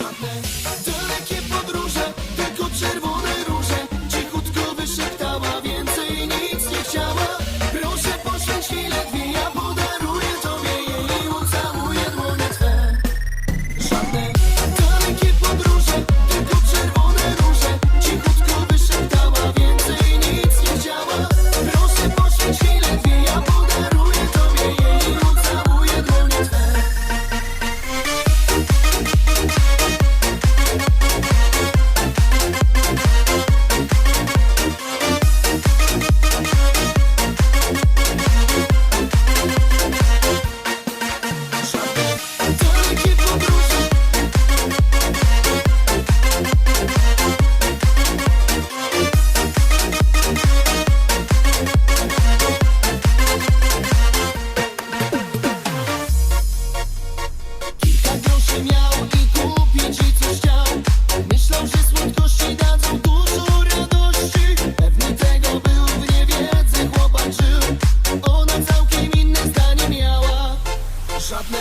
Something to keep on żadne.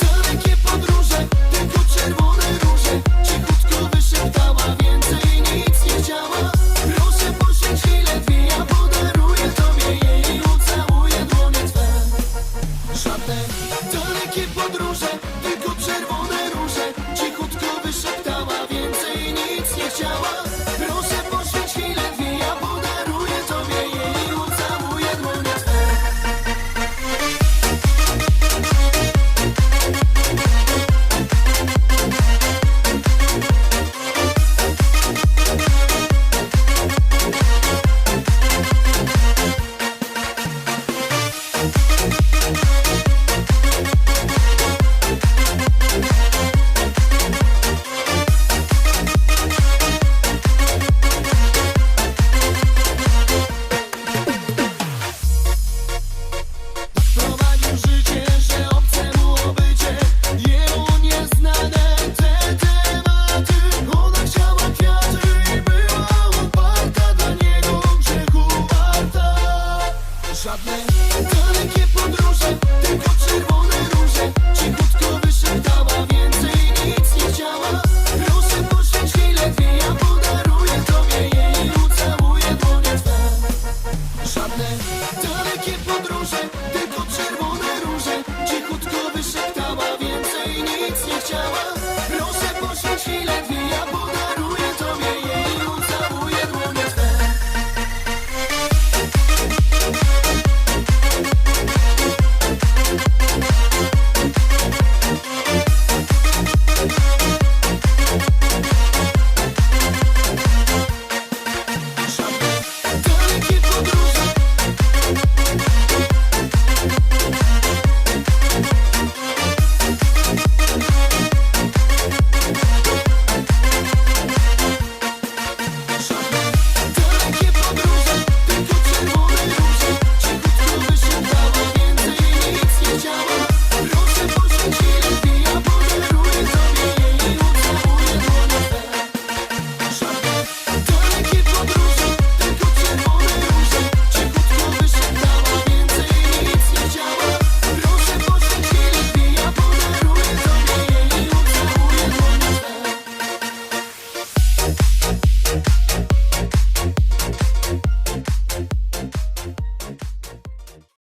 Dalekie podróże, tylko czerwone róże. Cichutko wyszeptała, więcej nic nie działa. Proszę poświęć chwilę dwie, ja podaruję tobie jej I ucałuję dłonie twe. Żadne dalekie podróże,